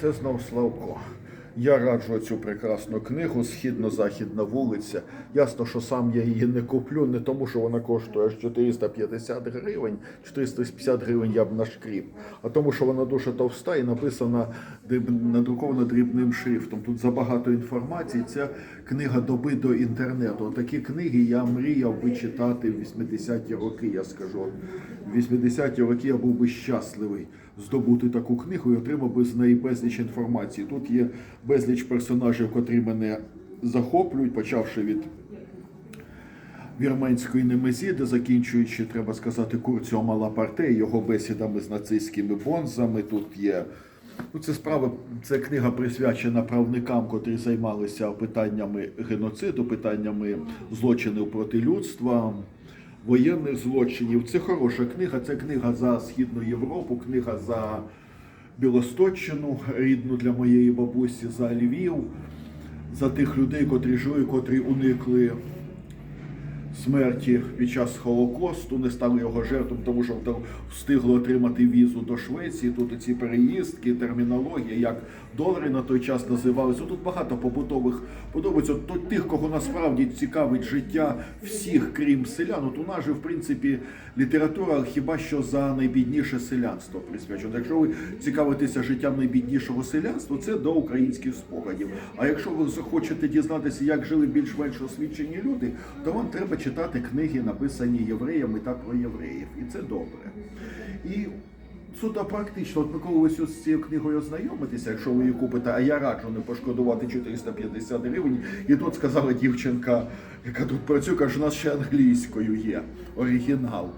Це знов Славко. Я раджу цю прекрасну книгу Східно-Західна вулиця. Ясно, що сам я її не куплю, не тому, що вона коштує аж 450 гривень, 450 гривень я б нашкріп, а тому, що вона дуже товста і написана надрукована дрібним шрифтом. Тут забагато інформації. Це книга доби до інтернету. Такі книги я мріяв би читати в 80-ті роки. Я скажу, в 80-ті роки я був би щасливий здобути таку книгу і отримав би з неї безліч інформації. Тут є безліч персонажів, котрі мене захоплюють, почавши від вірменської немезіди, закінчуючи, треба сказати, Курціо Малапарте, його бесідами з нацистськими бонзами. Тут є. Ну, це справа, це книга присвячена правникам, котрі займалися питаннями геноциду, питаннями злочинів проти людства, воєнних злочинів. Це хороша книга. Це книга за Східну Європу, книга за Білосточчину, рідну для моєї бабусі, за Львів, за тих людей, котрі жили, котрі уникли смерті під час Холокосту, не стали його жертвами, тому що вда- встигли отримати візу до Швеції. Тут ці переїздки, термінологія, як долари на той час називалися. Тут багато побутових подобається. То- тих, кого насправді цікавить життя всіх, крім селян. От у нас же, в принципі, література хіба що за найбідніше селянство присвячена. Якщо ви цікавитеся життям найбіднішого селянства, це до українських спогадів. А якщо ви захочете дізнатися, як жили більш-менш освічені люди, то вам треба читати книги, написані євреями та про євреїв. І це добре. І суто практично, от коли ви з цією книгою ознайомитеся, якщо ви її купите, а я раджу не пошкодувати 450 гривень. І тут сказала дівчинка, яка тут працює, каже, у нас ще англійською є оригінал.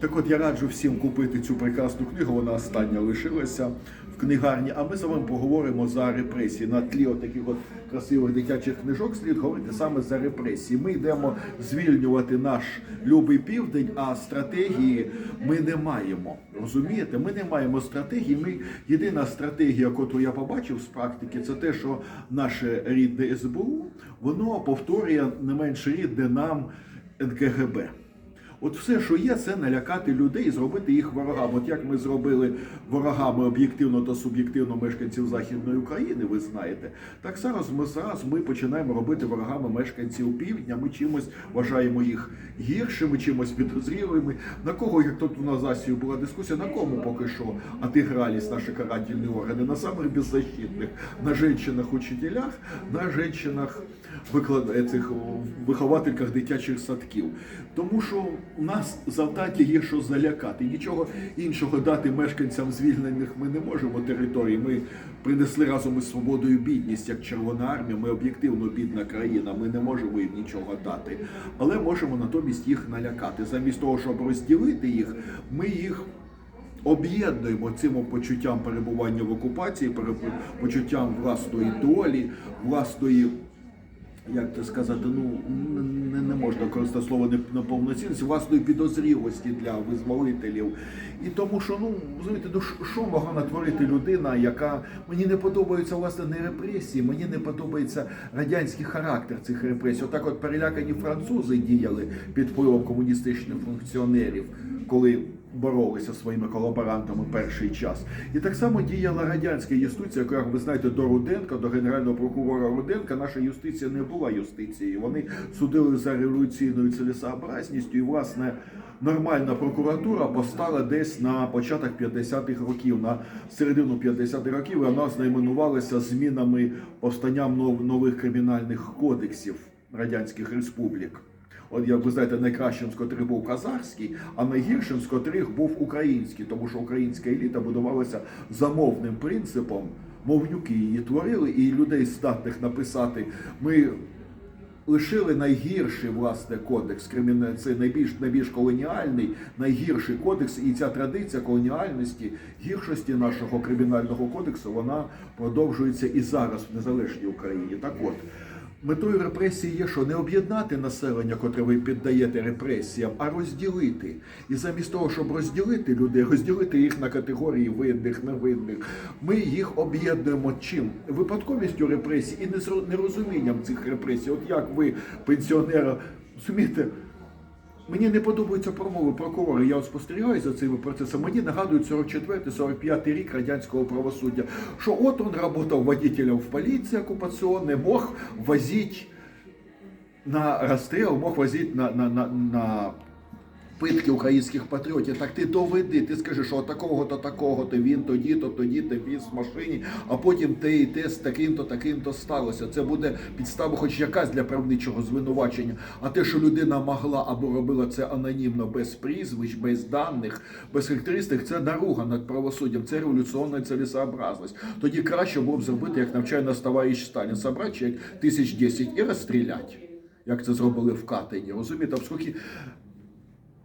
Так от я раджу всім купити цю прекрасну книгу, вона остання лишилася в книгарні. А ми з вами поговоримо за репресії. На тлі таких от красивих дитячих книжок слід говорити саме за репресії. Ми йдемо звільнювати наш любий південь, а стратегії ми не маємо. Розумієте? Ми не маємо стратегії. Ми єдина стратегія, яку я побачив з практики, це те, що наше рідне СБУ воно повторює не менш рідне нам НКГБ. От все, що є, це налякати людей і зробити їх ворогами. От як ми зробили ворогами об'єктивно та суб'єктивно мешканців Західної України, ви знаєте, так зараз ми зараз ми починаємо робити ворогами мешканців півдня. Ми чимось вважаємо їх гіршими, чимось підозрілими. На кого, як тут у нас засію була дискусія, на кому поки що отигрались наші карательні органи? На самих беззащитних, на жінках-учителях, на жінках виклад... цих виховательках дитячих садків. Тому що у нас завдання є що залякати. Нічого іншого дати мешканцям звільнених ми не можемо території. Ми принесли разом із свободою бідність як Червона армія. Ми об'єктивно бідна країна. Ми не можемо їм нічого дати, але можемо натомість їх налякати. Замість того, щоб розділити їх, ми їх. Об'єднуємо цим почуттям перебування в окупації, почуттям власної долі, власної як це сказати, ну не, не можна користати слово не- неповноцінність, власної підозрілості для визволителів. І тому, що ну розумієте, ну що могла натворити людина, яка мені не подобаються власне не репресії, мені не подобається радянський характер цих репресій. Отак, от перелякані французи діяли під впливом комуністичних функціонерів, коли боролися своїми колаборантами перший час. І так само діяла радянська юстиція, яка, як ви знаєте, до Руденка, до генерального прокурора Руденка, наша юстиція не була юстицією. Вони судили за революційною цілесообразністю, і власне нормальна прокуратура постала десь на початок 50-х років, на середину 50-х років, і вона знаменувалася змінами повстанням нов- нових кримінальних кодексів радянських республік. От як ви знаєте, найкращим з котрих був казахський, а найгіршим з котрих був український, тому що українська еліта будувалася за мовним принципом. Мовнюки її творили, і людей здатних написати. Ми лишили найгірший власне кодекс Криміна це найбільш найбільш колоніальний, найгірший кодекс, і ця традиція колоніальності, гіршості нашого кримінального кодексу, вона продовжується і зараз в незалежній Україні. Так от. Метою репресії є, що не об'єднати населення, котре ви піддаєте репресіям, а розділити. І замість того, щоб розділити людей, розділити їх на категорії винних, невинних, ми їх об'єднуємо чим? Випадковістю репресій і нерозумінням цих репресій. От як ви, пенсіонера, розумієте, Мені не подобаються промови прокурора. Я спостерігаю за цими процесами. Мені нагадують 44-45 рік радянського правосуддя, що от он працював водителем в поліції окупаційній, мог возити на розстріл, мог возити на, на, на, на питки українських патріотів. Так ти доведи, ти скажи, що такого-то, такого-то він тоді-то, тоді-то віз в машині, а потім те і те з таким-то, таким-то сталося. Це буде підстава, хоч якась для правничого звинувачення. А те, що людина могла або робила це анонімно, без прізвищ, без даних, без характеристик, це наруга над правосуддям, це революційна цілесообразність. Тоді краще було б зробити, як навчає нас товариш Сталін, собрати чек тисяч десять і розстріляти. Як це зробили в Катині, розумієте, оскільки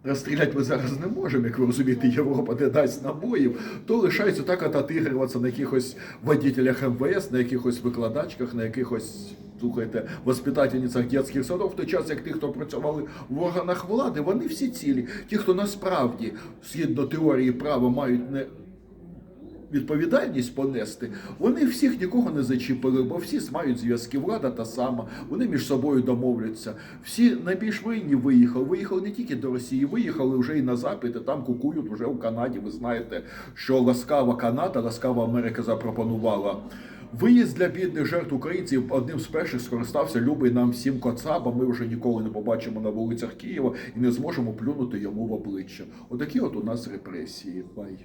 Розстріляти ми зараз не можемо, як ви розумієте, Європа не дасть набоїв, то лишається так от на якихось водителях МВС, на якихось викладачках, на якихось, слухайте, воспитательницях дитячих садов, в той час, як ті, хто працювали в органах влади, вони всі цілі. Ті, хто насправді, згідно теорії права, мають не відповідальність понести, вони всіх нікого не зачіпили, бо всі мають зв'язки. Влада та сама, вони між собою домовляться. Всі найбільш винні виїхали. Виїхали не тільки до Росії, виїхали вже і на Запад, і там кукують вже в Канаді. Ви знаєте, що ласкава Канада, ласкава Америка запропонувала. Виїзд для бідних жертв українців одним з перших скористався любий нам всім Коцаба. Ми вже ніколи не побачимо на вулицях Києва і не зможемо плюнути йому в обличчя. Отакі от у нас репресії. Бай.